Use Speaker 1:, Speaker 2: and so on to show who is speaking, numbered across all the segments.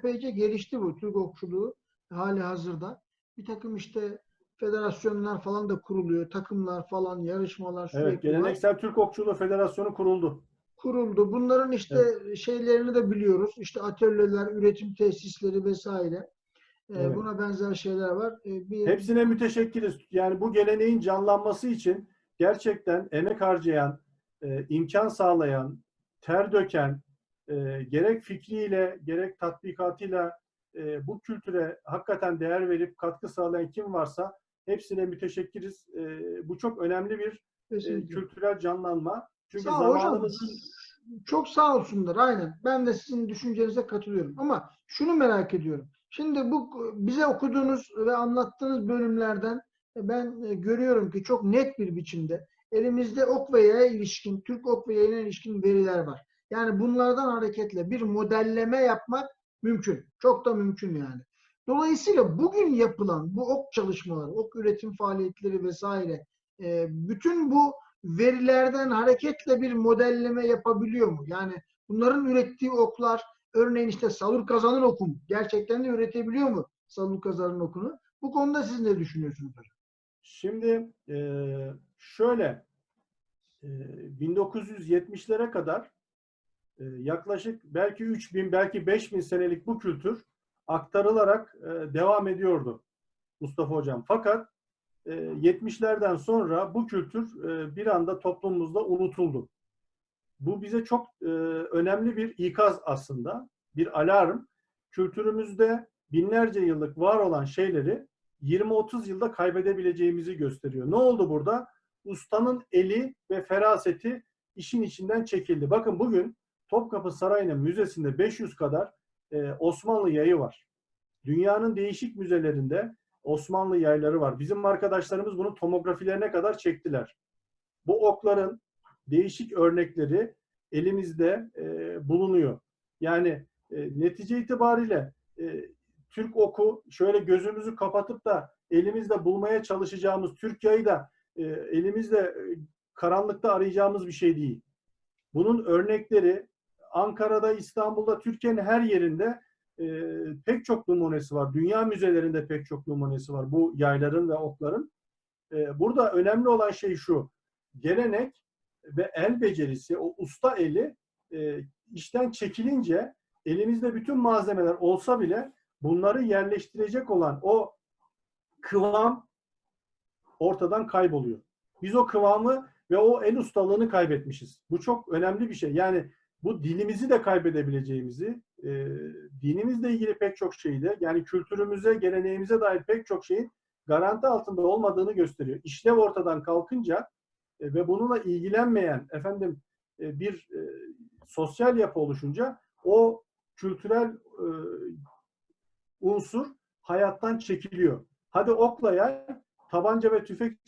Speaker 1: epeyce gelişti bu Türk okçuluğu hali hazırda. Bir takım işte federasyonlar falan da kuruluyor. Takımlar falan, yarışmalar sürekli
Speaker 2: Evet,
Speaker 1: var.
Speaker 2: Geleneksel Türk Okçuluğu Federasyonu kuruldu.
Speaker 1: kuruldu. Bunların işte şeylerini de biliyoruz. İşte atölyeler, üretim tesisleri vesaire. Ee,
Speaker 2: Evet.
Speaker 1: Buna benzer şeyler var. Ee, Bir
Speaker 2: Hepsine müteşekkiriz. Yani bu geleneğin canlanması için gerçekten emek harcayan, e, imkan sağlayan, ter döken, e, gerek fikriyle gerek tatbikatıyla e, bu kültüre hakikaten değer verip katkı sağlayan kim varsa hepsine müteşekkiriz. E, bu çok önemli bir e, kültürel canlanma. Çünkü
Speaker 1: Sağ ol hocam.
Speaker 2: zamanımızın
Speaker 1: Çok sağ olsunlar. Aynen. Ben de sizin düşüncenize katılıyorum. Ama şunu merak ediyorum. Şimdi bu bize okuduğunuz ve anlattığınız bölümlerden ben e, görüyorum ki çok net bir biçimde elimizde ok ve yaya ilişkin, Türk ok ve yayına ilişkin veriler var. Yani bunlardan hareketle bir modelleme yapmak mümkün. Çok da mümkün yani. Dolayısıyla bugün yapılan bu ok çalışmaları, ok üretim faaliyetleri vesaire e, bütün bu verilerden hareketle bir modelleme yapabiliyor mu? Yani bunların ürettiği oklar örneğin işte Salur Kazan'ın okunu gerçekten de üretebiliyor mu Salur Kazan'ın okunu? Bu konuda siz ne düşünüyorsunuz?
Speaker 2: Şimdi e, şöyle e, 1970'lere kadar e, yaklaşık belki 3000 belki 5000 senelik bu kültür aktarılarak e, devam ediyordu Mustafa Hocam. Fakat e, 70'lerden sonra bu kültür e, bir anda toplumumuzda unutuldu. Bu bize çok e, önemli bir ikaz aslında, bir alarm. Kültürümüzde binlerce yıllık var olan şeyleri 20-30 yılda kaybedebileceğimizi gösteriyor. Ne oldu burada? Ustanın eli ve feraseti işin içinden çekildi. Bakın bugün Topkapı Sarayı'nın müzesinde 500 kadar e, Osmanlı yayı var. Dünyanın değişik müzelerinde Osmanlı yayları var. Bizim arkadaşlarımız bunun tomografilerine kadar çektiler. Bu okların değişik örnekleri elimizde e, bulunuyor. Yani e, netice itibariyle e, Türk oku şöyle gözümüzü kapatıp da elimizde bulmaya çalışacağımız Türk yayı da e, elimizde e, karanlıkta arayacağımız bir şey değil. Bunun örnekleri Ankara'da, İstanbul'da, Türkiye'nin her yerinde e, pek çok numunesi var. Dünya müzelerinde pek çok numunesi var bu yayların ve okların. E, burada önemli olan şey şu. Gelenek ve el becerisi, o usta eli e, işten çekilince elimizde bütün malzemeler olsa bile bunları yerleştirecek olan o kıvam ortadan kayboluyor. Biz o kıvamı ve o el ustalığını kaybetmişiz. Bu çok önemli bir şey. Yani bu dilimizi de kaybedebileceğimizi, e, dinimizle ilgili pek çok şeyi de, yani kültürümüze, geleneğimize dair pek çok şeyin garanti altında olmadığını gösteriyor. İşlev ortadan kalkınca e, ve bununla ilgilenmeyen efendim e, bir e, sosyal yapı oluşunca o kültürel e, unsur hayattan çekiliyor. Hadi okla yay, tabanca ve tüfek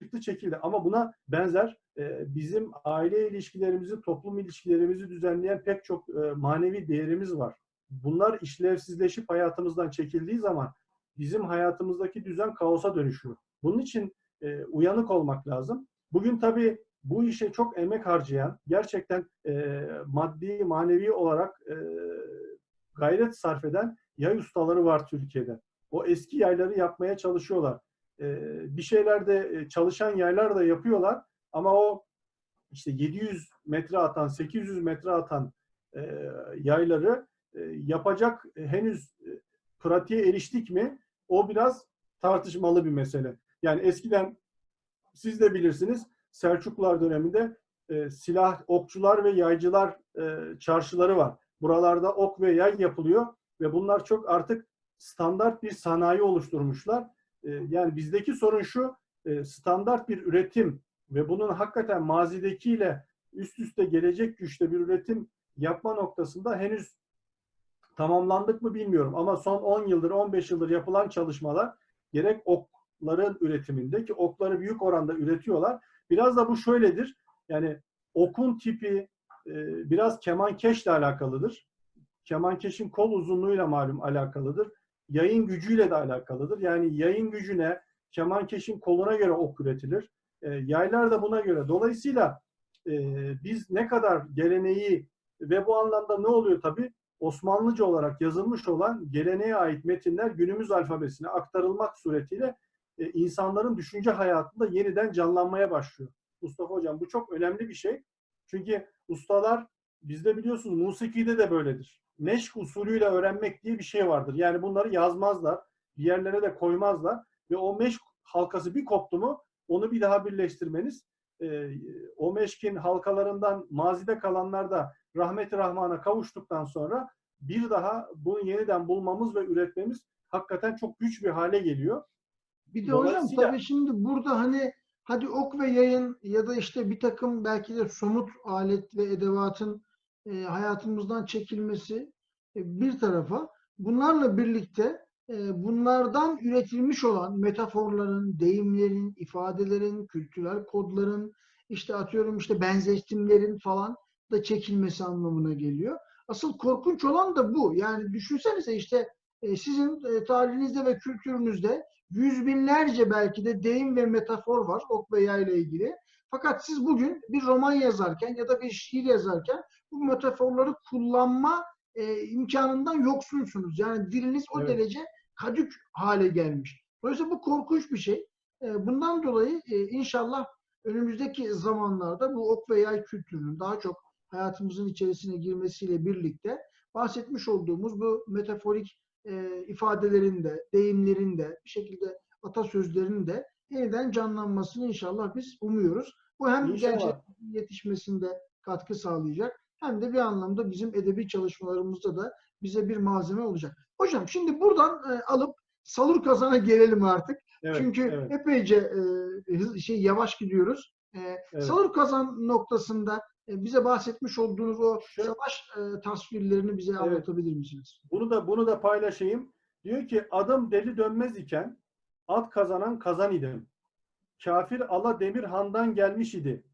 Speaker 2: çıktı çekildi. Ama buna benzer e, bizim aile ilişkilerimizi, toplum ilişkilerimizi düzenleyen pek çok e, manevi değerimiz var. Bunlar işlevsizleşip hayatımızdan çekildiği zaman bizim hayatımızdaki düzen kaosa dönüşüyor. Bunun için e, uyanık olmak lazım. Bugün tabii bu işe çok emek harcayan, gerçekten maddi, manevi olarak gayret sarf eden yay ustaları var Türkiye'de. O eski yayları yapmaya çalışıyorlar. E, bir şeyler de e, çalışan yaylar da yapıyorlar ama o işte 700 metre atan, 800 metre atan e, yayları e, yapacak henüz pratiğe eriştik mi? O biraz tartışmalı bir mesele. Yani eskiden siz de bilirsiniz Selçuklular döneminde e, silah, okçular ve yaycılar e, çarşıları var. Buralarda ok ve yay yapılıyor ve bunlar çok artık standart bir sanayi oluşturmuşlar. E, yani bizdeki sorun şu, e, standart bir üretim ve bunun hakikaten mazidekiyle üst üste gelecek güçte bir üretim yapma noktasında henüz tamamlandık mı bilmiyorum. Ama son 10 yıldır, 15 yıldır yapılan çalışmalar gerek okların üretiminde ki okları büyük oranda üretiyorlar. Biraz da bu şöyledir. Yani okun tipi e, biraz kemankeşle alakalıdır. Kemankeşin kol uzunluğuyla malum alakalıdır. Yayın gücüyle de alakalıdır. Yani yayın gücüne, kemankeşin koluna göre ok üretilir. E, yaylar da buna göre. Dolayısıyla e, biz ne kadar geleneği Ve bu anlamda ne oluyor tabii? Osmanlıca olarak yazılmış olan geleneğe ait metinler günümüz alfabesine aktarılmak suretiyle e, insanların düşünce hayatında yeniden canlanmaya başlıyor. Mustafa Hocam bu çok önemli bir şey. Çünkü ustalar bizde biliyorsunuz musikide de böyledir. Neşk usulüyle öğrenmek diye bir şey vardır. Yani bunları yazmazlar, bir yerlere de koymazlar ve o meşk halkası bir koptu mu onu bir daha birleştirmeniz e, o meşkin halkalarından mazide kalanlar da rahmeti rahmana kavuştuktan sonra bir daha bunu yeniden bulmamız ve üretmemiz hakikaten çok güç bir hale geliyor.
Speaker 1: Bir de hocam tabii şimdi burada hani hadi ok ve yayın ya da işte bir takım belki de somut alet ve edevatın e, hayatımızdan çekilmesi e, bir tarafa bunlarla birlikte e, bunlardan üretilmiş olan metaforların, deyimlerin, ifadelerin, kültürel kodların işte atıyorum işte benzeştimlerin falan da çekilmesi anlamına geliyor. Asıl korkunç olan da bu. Yani düşünsenize işte e, sizin e, tarihinizde ve kültürünüzde yüz binlerce belki de deyim ve metafor var ok ve yay ile ilgili. Fakat siz bugün bir roman yazarken ya da bir şiir yazarken bu metaforları kullanma e, imkanından yoksunsunuz. Yani diliniz o
Speaker 2: Evet.
Speaker 1: derece kadük hale gelmiş. Dolayısıyla bu korkunç bir şey. E, bundan dolayı e, inşallah önümüzdeki zamanlarda bu ok ve yay kültürünün daha çok hayatımızın içerisine girmesiyle birlikte bahsetmiş olduğumuz bu metaforik e, ifadelerin de, deyimlerin de, bir şekilde atasözlerinin de yeniden canlanmasını inşallah biz umuyoruz. Bu hem gençlerin yetişmesinde katkı sağlayacak hem de bir anlamda bizim edebi çalışmalarımızda da bize bir malzeme olacak. Hocam şimdi buradan e, alıp Salur Kazan'a gelelim artık.
Speaker 2: Evet,
Speaker 1: Çünkü
Speaker 2: evet.
Speaker 1: epeyce e, şey yavaş gidiyoruz. E,
Speaker 2: Evet.
Speaker 1: Salur Kazan noktasında e, bize bahsetmiş olduğunuz o
Speaker 2: Şöyle-
Speaker 1: savaş e, tasvirlerini bize
Speaker 2: Evet.
Speaker 1: anlatabilir misiniz?
Speaker 2: Bunu da bunu da paylaşayım. Diyor ki adım deli dönmez iken at kazanan kazan idim. Kafir ala demir handan gelmiş idi.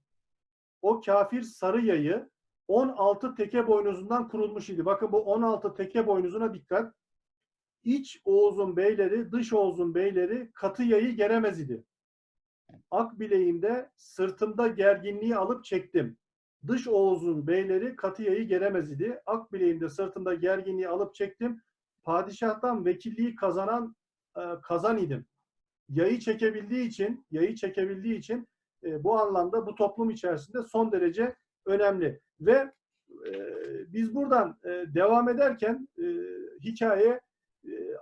Speaker 2: O kafir sarı yayı 16 teke boynuzundan kurulmuş idi. Bakın bu 16 teke boynuzuna dikkat. İç Oğuz'un beyleri, dış Oğuz'un beyleri katı yayı geremez idi. Ak bileğimde sırtımda gerginliği alıp çektim. Dış Oğuz'un beyleri katı yayı geremez idi. Ak bileğimde sırtımda gerginliği alıp çektim. Padişahtan vekilliği kazanan e, kazan idim. Yayı çekebildiği için, yayı çekebildiği için e, bu anlamda bu toplum içerisinde son derece önemli. Ve e, biz buradan e, devam ederken e, hikaye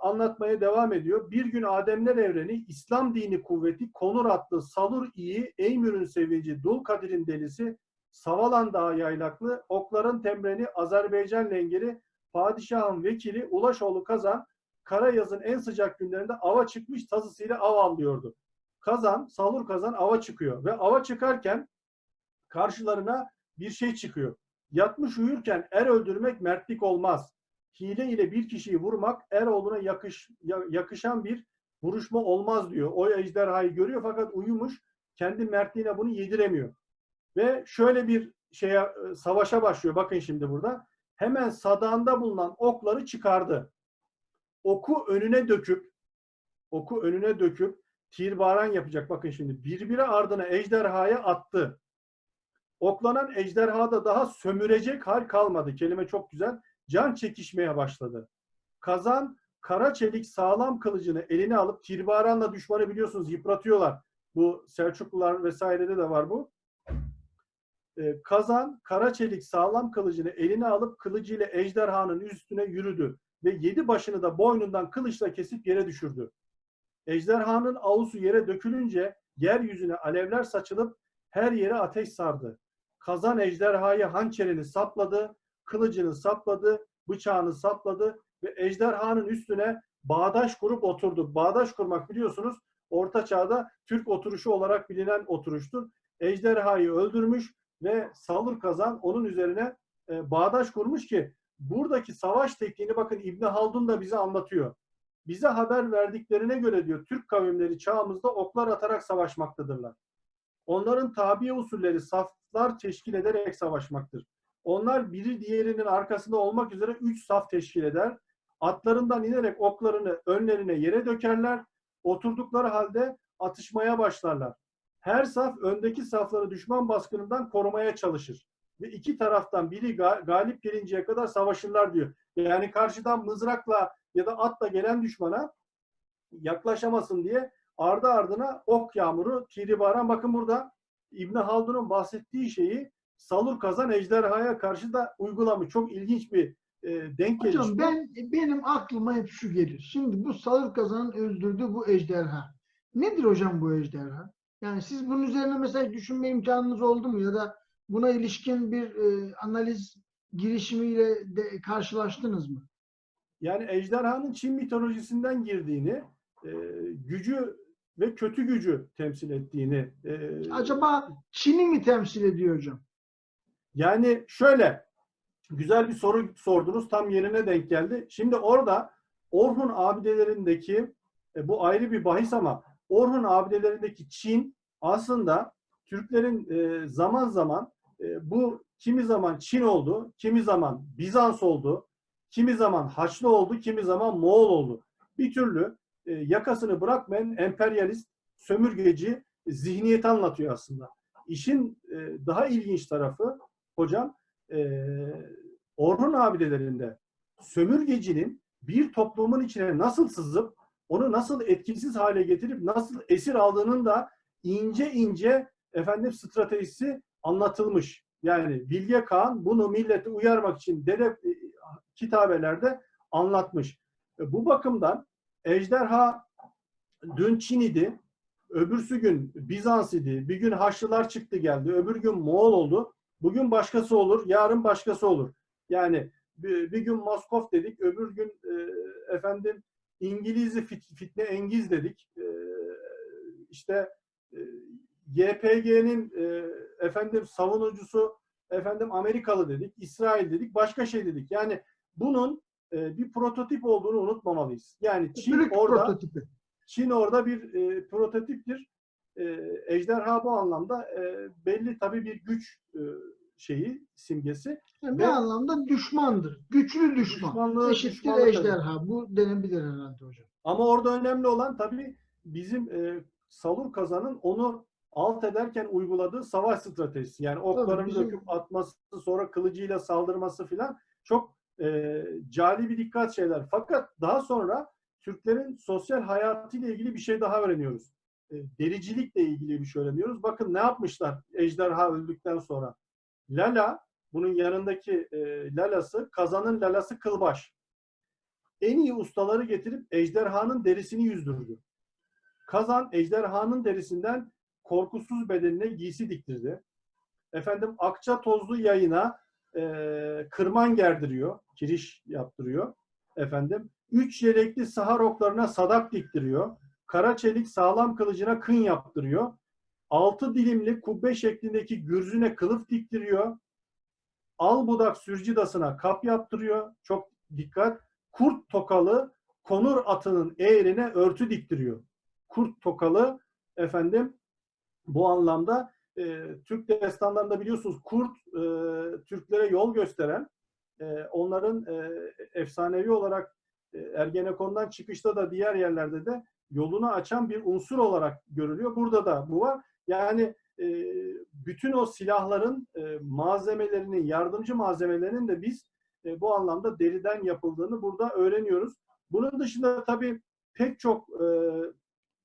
Speaker 2: anlatmaya devam ediyor. Bir gün Ademler evreni İslam dini kuvveti Konur adlı Salur iyi Eymür'ün sevinci Dul Kadir'in delisi Savalan Dağı yaylaklı okların temreni Azerbaycan lengeri padişahın vekili Ulaşoğlu Kazan Karayaz'ın en sıcak günlerinde ava çıkmış tazısıyla av avlıyordu. Kazan, Salur Kazan ava çıkıyor ve ava çıkarken karşılarına bir şey çıkıyor. Yatmış uyurken er öldürmek mertlik olmaz. Hile ile bir kişiyi vurmak Eroğlu'na yakış, ya- yakışan bir vuruşma olmaz diyor. O ejderhayı görüyor fakat uyumuş. Kendi mertliğine bunu yediremiyor. Ve şöyle bir şeye e, savaşa başlıyor. Bakın şimdi burada. Hemen sadağında bulunan okları çıkardı. Oku önüne döküp oku önüne döküp tirbaran yapacak. Bakın şimdi birbiri ardına ejderhaya attı. Oklanan ejderha da daha sömürecek hal kalmadı. Kelime çok güzel. Can çekişmeye başladı. Kazan kara çelik sağlam kılıcını eline alıp tirbaranla düşmanı biliyorsunuz yıpratıyorlar. Bu Selçuklular vesairede de var bu. Ee, Kazan kara çelik sağlam kılıcını eline alıp kılıcıyla ejderhanın üstüne yürüdü ve yedi başını da boynundan kılıçla kesip yere düşürdü. Ejderhanın avusu yere dökülünce yeryüzüne alevler saçılıp her yere ateş sardı. Kazan ejderhayı hançerini sapladı, kılıcını sapladı, bıçağını sapladı ve ejderhanın üstüne bağdaş kurup oturdu. Bağdaş kurmak biliyorsunuz Orta Çağ'da Türk oturuşu olarak bilinen oturuştur. Ejderhayı öldürmüş ve Salur Kazan onun üzerine e, bağdaş kurmuş ki buradaki savaş tekniğini bakın İbni Haldun da bize anlatıyor. Bize haber verdiklerine göre diyor Türk kavimleri çağımızda oklar atarak savaşmaktadırlar. Onların tabi usulleri saflar teşkil ederek savaşmaktır. Onlar biri diğerinin arkasında olmak üzere üç saf teşkil eder. Atlarından inerek oklarını önlerine yere dökerler. Oturdukları halde atışmaya başlarlar. Her saf öndeki safları düşman baskınından korumaya çalışır. ve iki taraftan biri ga- galip gelinceye kadar savaşırlar diyor. Yani karşıdan mızrakla ya da atla gelen düşmana yaklaşamasın diye ardı ardına ok yağmuru, tiribaran bakın burada İbn Haldun'un bahsettiği şeyi Salur Kazan ejderhaya karşı da uygulamış. Çok ilginç bir e, denk geliş.
Speaker 1: Hocam ben benim aklıma hep şu gelir. Şimdi bu Salır Kazan'ın öldürdüğü bu ejderha. Nedir hocam bu ejderha? Yani siz bunun üzerine mesela düşünme imkanınız oldu mu ya da buna ilişkin bir e, analiz girişimiyle de karşılaştınız mı?
Speaker 2: Yani ejderhanın Çin mitolojisinden girdiğini, e, gücü ve kötü gücü temsil ettiğini. e,
Speaker 1: Acaba Çin'i mi temsil ediyor hocam?
Speaker 2: Yani şöyle güzel bir soru sordunuz tam yerine denk geldi. Şimdi orada Orhun abidelerindeki e, bu ayrı bir bahis ama Orhun abidelerindeki Çin aslında Türklerin e, zaman zaman e, bu kimi zaman Çin oldu, kimi zaman Bizans oldu, kimi zaman Haçlı oldu, kimi zaman Moğol oldu. Bir türlü yakasını bırakmayan emperyalist, sömürgeci zihniyeti anlatıyor aslında. İşin e, daha ilginç tarafı hocam e, Orhun abidelerinde sömürgecinin bir toplumun içine nasıl sızıp onu nasıl etkisiz hale getirip nasıl esir aldığının da ince ince efendim stratejisi anlatılmış. Yani Bilge Kağan bunu milleti uyarmak için dede e, kitabelerde anlatmış. E, bu bakımdan ejderha dün Çin idi, öbürsü gün Bizans idi, bir gün Haçlılar çıktı geldi, öbür gün Moğol oldu. Bugün başkası olur, yarın başkası olur. Yani bir, bir gün Moskov dedik, öbür gün e, efendim İngiliz'i fit, fitne engiz dedik. E, işte e, YPG'nin e, efendim savunucusu efendim Amerikalı dedik, İsrail dedik, başka şey dedik. Yani bunun e, bir prototip olduğunu unutmamalıyız. Yani Çin
Speaker 1: Türk
Speaker 2: orada
Speaker 1: prototipi.
Speaker 2: Çin orada bir e, prototiptir. E, ejderha bu anlamda e, belli tabii bir güç e, şeyi simgesi.
Speaker 1: Yani bir anlamda düşmandır. Güçlü düşman.
Speaker 2: Düşmanlığı-
Speaker 1: Eşittir ejderha. Bu denebilir herhalde hocam.
Speaker 2: Ama orada önemli olan tabii bizim e, Salur Kazan'ın onu alt ederken uyguladığı savaş stratejisi. Yani oklarını
Speaker 1: bizim-
Speaker 2: döküp atması, sonra kılıcıyla saldırması filan çok e, cali bir dikkat şeyler. Fakat daha sonra Türklerin sosyal hayatıyla ilgili bir şey daha öğreniyoruz. E, dericilikle ilgili bir şey öğreniyoruz. Bakın ne yapmışlar ejderha öldükten sonra. Lala, bunun yanındaki e, lalası, kazanın lalası kılbaş. En iyi ustaları getirip ejderhanın derisini yüzdürdü. Kazan ejderhanın derisinden korkusuz bedenine giysi diktirdi. Efendim akça tozlu yayına e, kırman gerdiriyor, kiriş yaptırıyor. Efendim üç yelekli sahar oklarına sadak diktiriyor. Kara çelik sağlam kılıcına kın yaptırıyor. Altı dilimli kubbe şeklindeki gürzüne kılıf diktiriyor. Al budak sürcidasına kap yaptırıyor. Çok dikkat. Kurt tokalı konur atının eğrine örtü diktiriyor. Kurt tokalı efendim bu anlamda e, Türk destanlarında biliyorsunuz kurt e, Türklere yol gösteren e, onların e, efsanevi olarak e, Ergenekon'dan çıkışta da diğer yerlerde de yolunu açan bir unsur olarak görülüyor. Burada da bu var. Yani e, bütün o silahların e, malzemelerinin, yardımcı malzemelerinin de biz e, bu anlamda deriden yapıldığını burada öğreniyoruz. Bunun dışında tabii pek çok e,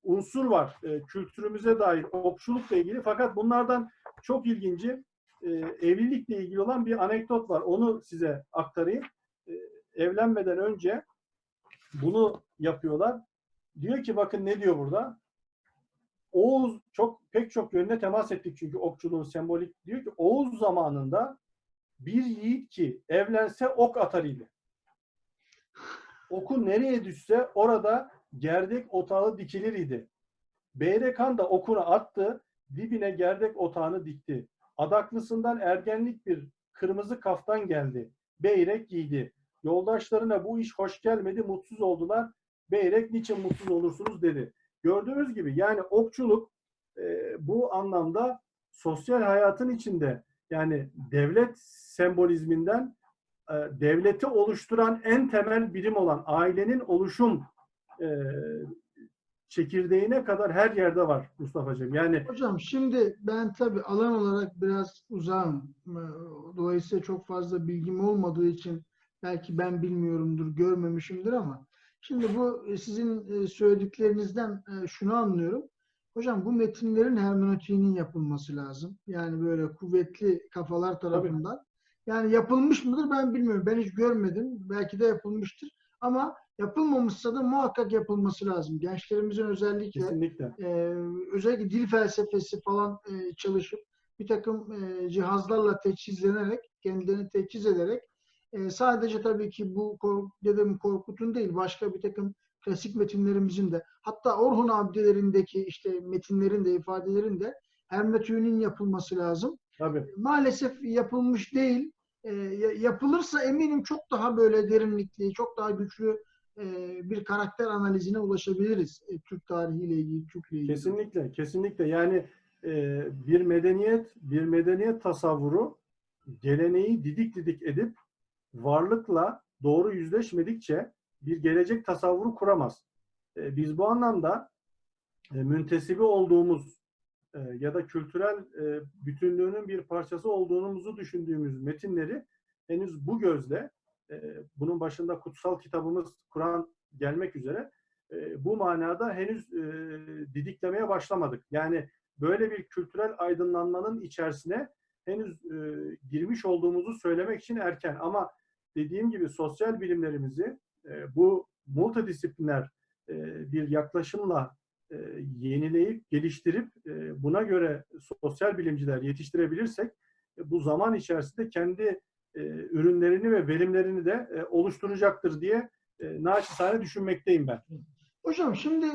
Speaker 2: unsur var e, kültürümüze dair okçulukla ilgili. Fakat bunlardan çok ilginci e, evlilikle ilgili olan bir anekdot var. Onu size aktarayım. E, evlenmeden önce bunu yapıyorlar. Diyor ki bakın ne diyor burada? Oğuz çok pek çok yönüne temas ettik çünkü okçuluğun sembolik diyor ki Oğuz zamanında bir yiğit ki evlense ok atar idi. Oku nereye düşse orada gerdek otağı dikilir idi. Beyrekan da okunu attı, dibine gerdek otağını dikti. Adaklısından ergenlik bir kırmızı kaftan geldi. Beyrek giydi. Yoldaşlarına bu iş hoş gelmedi, mutsuz oldular. Beyrek niçin mutsuz olursunuz dedi. Gördüğünüz gibi yani okçuluk e, bu anlamda sosyal hayatın içinde yani devlet sembolizminden e, devleti oluşturan en temel birim olan ailenin oluşum e, çekirdeğine kadar her yerde var Mustafa'cığım. Yani
Speaker 1: Hocam şimdi ben tabii alan olarak biraz uzağım. Dolayısıyla çok fazla bilgim olmadığı için belki ben bilmiyorumdur, görmemişimdir ama şimdi bu e, sizin e, söylediklerinizden e, şunu anlıyorum. Hocam bu metinlerin hermeneutiğinin yapılması lazım. Yani böyle kuvvetli kafalar tarafından. Yani yapılmış mıdır ben bilmiyorum. Ben hiç görmedim. Belki de yapılmıştır. Ama yapılmamışsa da muhakkak yapılması lazım. Gençlerimizin özellikle
Speaker 2: kesinlikle.
Speaker 1: e, özellikle dil felsefesi falan e, çalışıp bir takım e, cihazlarla teçhizlenerek, kendilerini teçhiz ederek e, sadece tabii ki bu dedim Korkut'un değil başka bir takım klasik metinlerimizin de hatta Orhun abdelerindeki işte metinlerin de ifadelerin de hermetüğünün yapılması lazım.
Speaker 2: Tabii.
Speaker 1: Maalesef yapılmış değil. E, ya- yapılırsa eminim çok daha böyle derinlikli, çok daha güçlü e, bir karakter analizine ulaşabiliriz. E, Türk tarihiyle ilgili, Türk'le ilgili.
Speaker 2: Kesinlikle, kesinlikle. Yani e, bir medeniyet, bir medeniyet tasavvuru geleneği didik didik edip varlıkla doğru yüzleşmedikçe bir gelecek tasavvuru kuramaz. E, biz bu anlamda e, müntesibi olduğumuz e, ya da kültürel e, bütünlüğünün bir parçası olduğumuzu düşündüğümüz metinleri henüz bu gözle e, bunun başında kutsal kitabımız Kur'an gelmek üzere e, bu manada henüz e, didiklemeye başlamadık. Yani böyle bir kültürel aydınlanmanın içerisine henüz e, girmiş olduğumuzu söylemek için erken. Ama dediğim gibi sosyal bilimlerimizi e, bu multidisipliner bir yaklaşımla yenileyip geliştirip buna göre sosyal bilimciler yetiştirebilirsek bu zaman içerisinde kendi e, ürünlerini ve verimlerini de e, oluşturacaktır diye e, naçizane düşünmekteyim ben.
Speaker 1: Hocam şimdi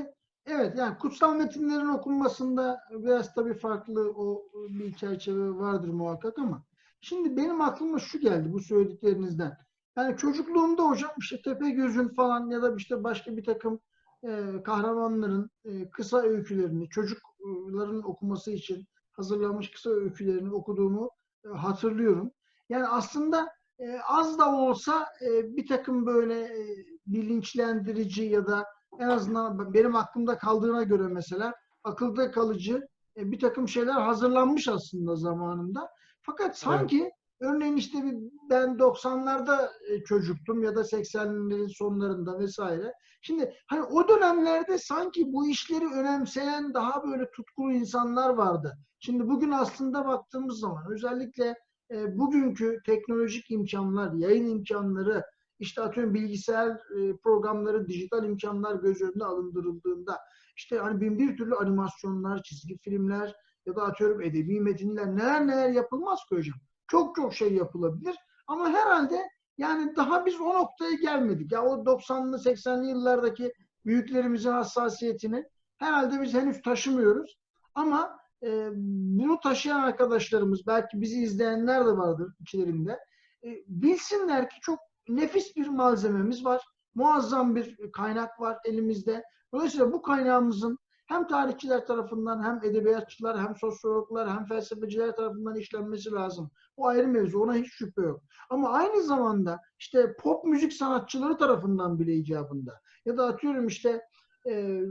Speaker 1: evet yani kutsal metinlerin okunmasında biraz tabii farklı o bir çerçeve vardır muhakkak ama şimdi benim aklıma şu geldi bu söylediklerinizden. Yani çocukluğumda hocam işte Tepegöz'ün falan ya da işte başka bir takım e, kahramanların e, kısa öykülerini çocukların okuması için hazırlanmış kısa öykülerini okuduğumu e, hatırlıyorum. Yani aslında e, az da olsa e, bir takım böyle e, bilinçlendirici ya da en azından benim aklımda kaldığına göre mesela akılda kalıcı e, bir takım şeyler hazırlanmış aslında zamanında. Fakat sanki örneğin işte bir, ben 90'larda e, çocuktum ya da 80'lerin sonlarında vesaire. Şimdi hani o dönemlerde sanki bu işleri önemseyen daha böyle tutkulu insanlar vardı. Şimdi bugün aslında baktığımız zaman özellikle e, bugünkü teknolojik imkanlar, yayın imkanları, işte atıyorum bilgisayar e, programları, dijital imkanlar göz önüne alındırıldığında işte hani bin bir türlü animasyonlar, çizgi filmler ya da atıyorum edebi metinler neler neler yapılmaz ki hocam. Çok çok şey yapılabilir ama herhalde yani daha biz o noktaya gelmedik. Ya o 90'lı 80'li yıllardaki büyüklerimizin hassasiyetini herhalde biz henüz taşımıyoruz. Ama e, bunu taşıyan arkadaşlarımız, belki bizi izleyenler de vardır içlerinde. E, bilsinler ki çok nefis bir malzememiz var. Muazzam bir kaynak var elimizde. Dolayısıyla bu kaynağımızın hem tarihçiler tarafından hem edebiyatçılar hem sosyologlar hem felsefeciler tarafından işlenmesi lazım. Bu ayrı mevzu. Ona hiç şüphe yok. Ama aynı zamanda işte pop müzik sanatçıları tarafından bile icabında ya da atıyorum işte e,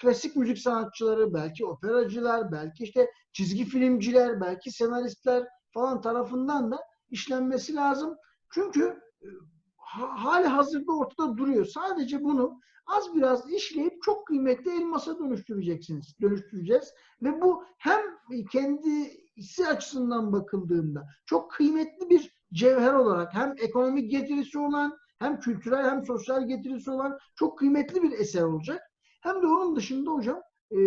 Speaker 1: klasik müzik sanatçıları, belki operacılar, belki işte çizgi filmciler, belki senaristler falan tarafından da işlenmesi lazım. Çünkü e, ha- hali hazırda ortada duruyor. Sadece bunu az biraz işleyip çok kıymetli elmasa dönüştüreceksiniz, dönüştüreceğiz. Ve bu hem kendisi açısından bakıldığında çok kıymetli bir cevher olarak hem ekonomik getirisi olan hem kültürel hem sosyal getirisi olan çok kıymetli bir eser olacak. Hem de onun dışında hocam e,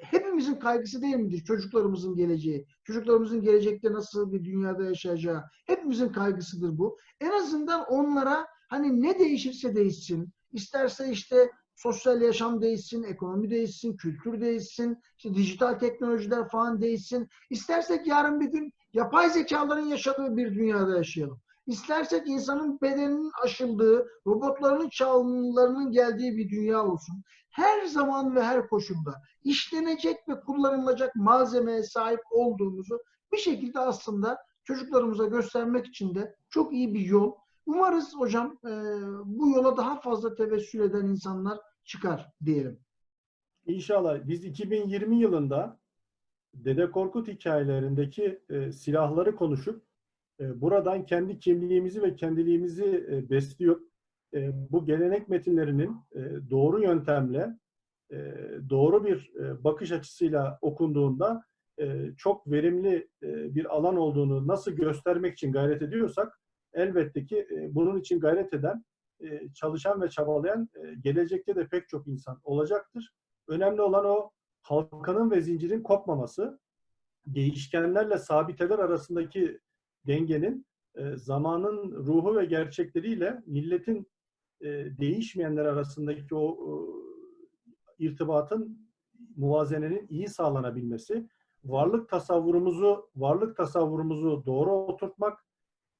Speaker 1: hepimizin kaygısı değil midir çocuklarımızın geleceği? Çocuklarımızın gelecekte nasıl bir dünyada yaşayacağı hepimizin kaygısıdır bu. En azından onlara hani ne değişirse değişsin, isterse işte sosyal yaşam değişsin, ekonomi değişsin, kültür değişsin, işte dijital teknolojiler falan değişsin. İstersek yarın bir gün yapay zekaların yaşadığı bir dünyada yaşayalım. İstersek insanın bedeninin aşıldığı, robotların çalımlarının geldiği bir dünya olsun. Her zaman ve her koşulda işlenecek ve kullanılacak malzemeye sahip olduğumuzu bir şekilde aslında çocuklarımıza göstermek için de çok iyi bir yol. Umarız hocam e, bu yola daha fazla tevessül eden insanlar çıkar diyelim.
Speaker 2: İnşallah biz 2020 yılında Dede Korkut hikayelerindeki e, silahları konuşup buradan kendi kimliğimizi ve kendiliğimizi e, besliyor. E, bu gelenek metinlerinin e, doğru yöntemle, e, doğru bir e, bakış açısıyla okunduğunda e, çok verimli e, bir alan olduğunu nasıl göstermek için gayret ediyorsak, elbette ki e, bunun için gayret eden, e, çalışan ve çabalayan e, gelecekte de pek çok insan olacaktır. Önemli olan o halkanın ve zincirin kopmaması, değişkenlerle sabiteler arasındaki dengenin e, zamanın ruhu ve gerçekleriyle milletin e, değişmeyenler arasındaki o e, irtibatın, muvazenenin iyi sağlanabilmesi, varlık tasavvurumuzu varlık tasavvurumuzu doğru oturtmak,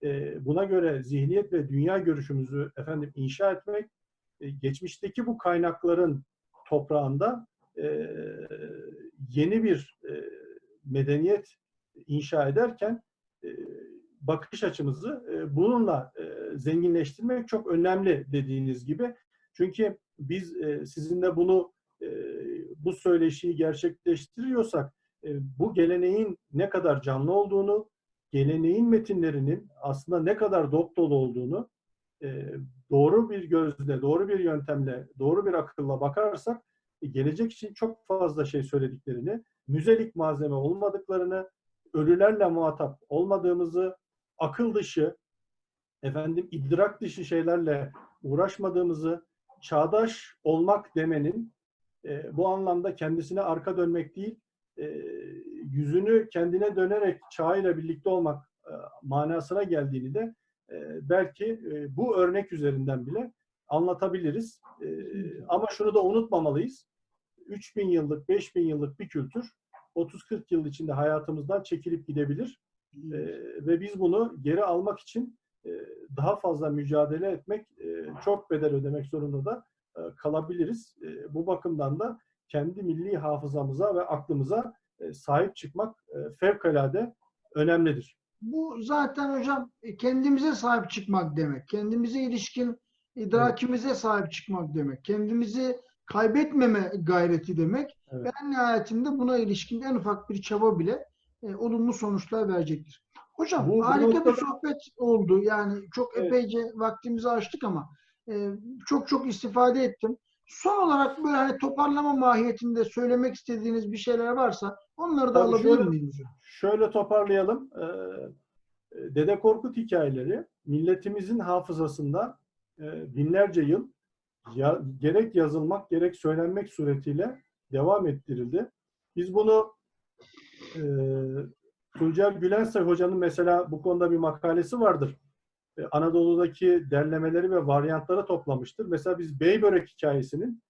Speaker 2: e, buna göre zihniyet ve dünya görüşümüzü efendim inşa etmek, e, geçmişteki bu kaynakların toprağında e, yeni bir e, medeniyet inşa ederken e, bakış açımızı e, bununla e, zenginleştirmek çok önemli dediğiniz gibi. Çünkü biz e, sizinle bunu e, bu söyleşiyi gerçekleştiriyorsak bu geleneğin ne kadar canlı olduğunu, geleneğin metinlerinin aslında ne kadar dop dolu olduğunu doğru bir gözle, doğru bir yöntemle, doğru bir akılla bakarsak gelecek için çok fazla şey söylediklerini, müzelik malzeme olmadıklarını, ölülerle muhatap olmadığımızı, akıl dışı, efendim idrak dışı şeylerle uğraşmadığımızı, çağdaş olmak demenin e, bu anlamda kendisine arka dönmek değil, e, yüzünü kendine dönerek çağıyla birlikte olmak e, manasına geldiğini de e, belki e, bu örnek üzerinden bile anlatabiliriz. E, ama şunu da unutmamalıyız. 3000 yıllık, 5000 yıllık bir kültür 30-40 yıl içinde hayatımızdan çekilip gidebilir. E, ve biz bunu geri almak için e, daha fazla mücadele etmek, e, çok bedel ödemek zorunda da e, kalabiliriz. E, bu bakımdan da kendi milli hafızamıza ve aklımıza e, sahip çıkmak e, fevkalade önemlidir.
Speaker 1: Bu zaten hocam e, kendimize sahip çıkmak demek. Kendimize ilişkin idrakimize sahip çıkmak demek. Kendimizi kaybetmeme gayreti demek.
Speaker 2: Evet.
Speaker 1: Ve en nihayetinde buna ilişkin en ufak bir çaba bile e, olumlu sonuçlar verecektir. Hocam
Speaker 2: Bu- bu
Speaker 1: harika bir
Speaker 2: noktada-
Speaker 1: sohbet oldu. Yani çok
Speaker 2: Evet.
Speaker 1: epeyce vaktimizi açtık ama e, çok çok istifade ettim. Son olarak böyle hani toparlama mahiyetinde söylemek istediğiniz bir şeyler varsa onları da
Speaker 2: Tabii
Speaker 1: alabilir hocam?
Speaker 2: Şöyle toparlayalım. Ee, Dede Korkut hikayeleri milletimizin hafızasında e, binlerce yıl ya, gerek yazılmak gerek söylenmek suretiyle devam ettirildi. Biz bunu e, Tuncer Gülensay Hoca'nın mesela bu konuda bir makalesi vardır. E, Anadolu'daki derlemeleri ve varyantları toplamıştır. Mesela biz Beybörek hikayesinin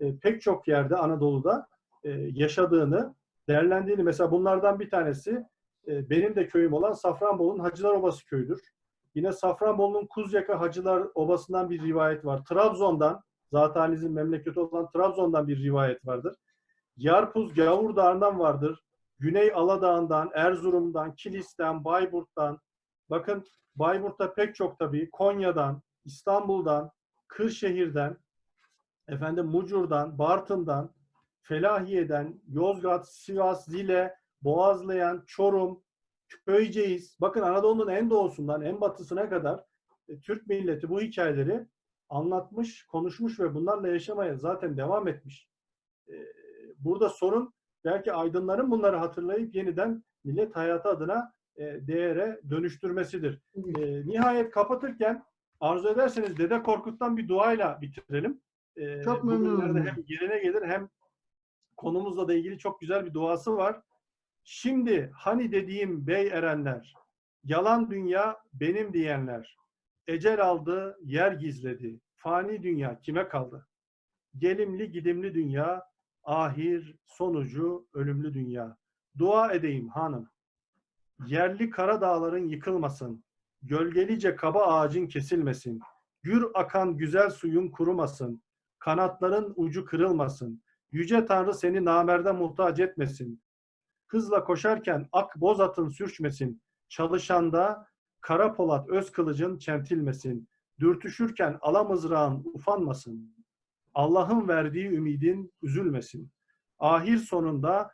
Speaker 2: e, pek çok yerde Anadolu'da e, yaşadığını, değerlendiğini mesela bunlardan bir tanesi e, benim de köyüm olan Safranbolu'nun Hacılar Obası köyüdür. Yine Safranbolu'nun Kuzyaka Hacılar Obası'ndan bir rivayet var. Trabzon'dan, Zateniz'in memleketi olan Trabzon'dan bir rivayet vardır. Yarpuz Gavur Dağı'ndan vardır. Güney Aladağ'ından, Erzurum'dan, Kilis'ten, Bayburt'tan. Bakın Bayburt'ta pek çok tabii. Konya'dan, İstanbul'dan, Kırşehir'den, efendim Mucur'dan, Bartın'dan, Felahiye'den, Yozgat, Sivas, Zile, Boğazlayan, Çorum, Köyceğiz. Bakın Anadolu'nun en doğusundan en batısına kadar e, Türk milleti bu hikayeleri anlatmış, konuşmuş ve bunlarla yaşamaya zaten devam etmiş. E, Burada sorun belki aydınların bunları hatırlayıp yeniden millet hayatı adına e, değere dönüştürmesidir. E, nihayet kapatırken arzu ederseniz Dede Korkut'tan bir duayla bitirelim. E,
Speaker 1: Çok memnun.
Speaker 2: Hem yerine gelir hem konumuzla da ilgili çok güzel bir duası var. Şimdi hani dediğim bey erenler, yalan dünya benim diyenler, ecel aldı, yer gizledi, fani dünya kime kaldı? Gelimli gidimli dünya, ahir sonucu ölümlü dünya. Dua edeyim hanım. Yerli kara dağların yıkılmasın, gölgelice kaba ağacın kesilmesin, gür akan güzel suyun kurumasın, kanatların ucu kırılmasın, yüce Tanrı seni namerde muhtaç etmesin, hızla koşarken ak boz atın sürçmesin, çalışanda kara polat öz kılıcın çentilmesin, dürtüşürken alamızrağın ufanmasın, Allah'ın verdiği ümidin üzülmesin. ahir sonunda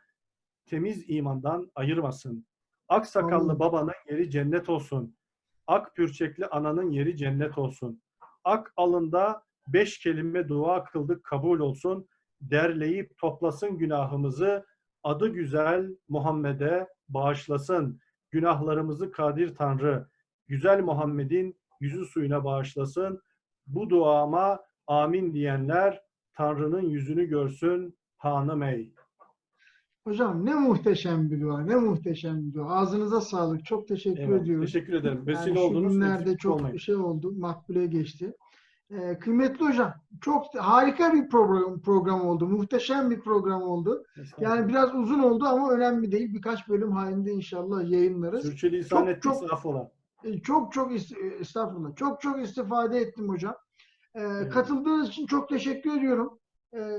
Speaker 2: temiz imandan ayırmasın. Ak sakallı babanın yeri cennet olsun. Ak pürçekli ananın yeri cennet olsun. Ak alında beş kelime dua kıldık kabul olsun. Derleyip toplasın günahımızı. Adı güzel Muhammed'e bağışlasın. Günahlarımızı Kadir Tanrı. Güzel Muhammed'in yüzü suyuna bağışlasın. Bu duama amin diyenler Tanrı'nın yüzünü görsün hanım ey.
Speaker 1: Hocam ne muhteşem bir dua, ne muhteşem bir dua. Ağzınıza sağlık. Çok teşekkür
Speaker 2: Eyvallah.
Speaker 1: ediyorum.
Speaker 2: Teşekkür ederim. Vesile
Speaker 1: Yani şu
Speaker 2: oldunuz.
Speaker 1: günlerde çok
Speaker 2: olmayın.
Speaker 1: şey oldu, makbule geçti. Ee, kıymetli hocam, çok harika bir program, program oldu. Muhteşem bir program oldu. Yani biraz uzun oldu ama önemli değil. Birkaç bölüm halinde inşallah yayınlarız.
Speaker 2: Sürçülisan
Speaker 1: çok-
Speaker 2: ettik
Speaker 1: çok-. E, Çok çok is- e, estağfurullah. Çok çok istifade ettim hocam. Ee, katıldığınız için çok teşekkür ediyorum. Ee,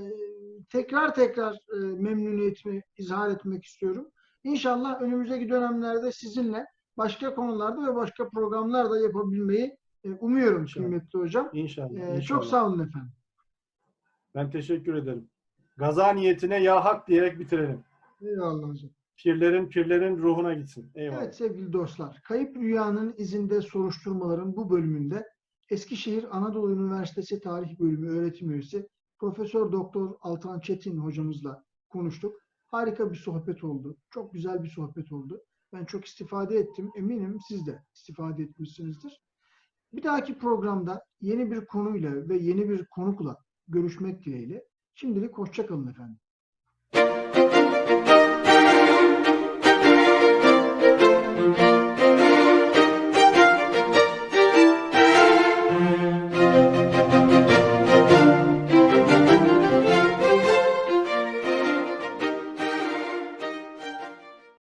Speaker 1: tekrar tekrar e, memnuniyetimi izhar etmek istiyorum. İnşallah önümüzdeki dönemlerde sizinle başka konularda ve başka programlar da yapabilmeyi e, umuyorum
Speaker 2: İnşallah.
Speaker 1: kıymetli hocam.
Speaker 2: İnşallah.
Speaker 1: Ee,
Speaker 2: inşallah.
Speaker 1: çok sağ olun efendim.
Speaker 2: Ben teşekkür ederim. Gaza niyetine ya hak diyerek bitirelim.
Speaker 1: Eyvallah hocam.
Speaker 2: Pirlerin pirlerin ruhuna gitsin. Eyvallah.
Speaker 1: Evet sevgili dostlar, Kayıp Rüyanın izinde soruşturmaların bu bölümünde Eskişehir Anadolu Üniversitesi Tarih Bölümü öğretim üyesi Profesör Doktor Altan Çetin hocamızla konuştuk. Harika bir sohbet oldu. Çok güzel bir sohbet oldu. Ben çok istifade ettim. Eminim siz de istifade etmişsinizdir. Bir dahaki programda yeni bir konuyla ve yeni bir konukla görüşmek dileğiyle. Şimdilik hoşça kalın efendim.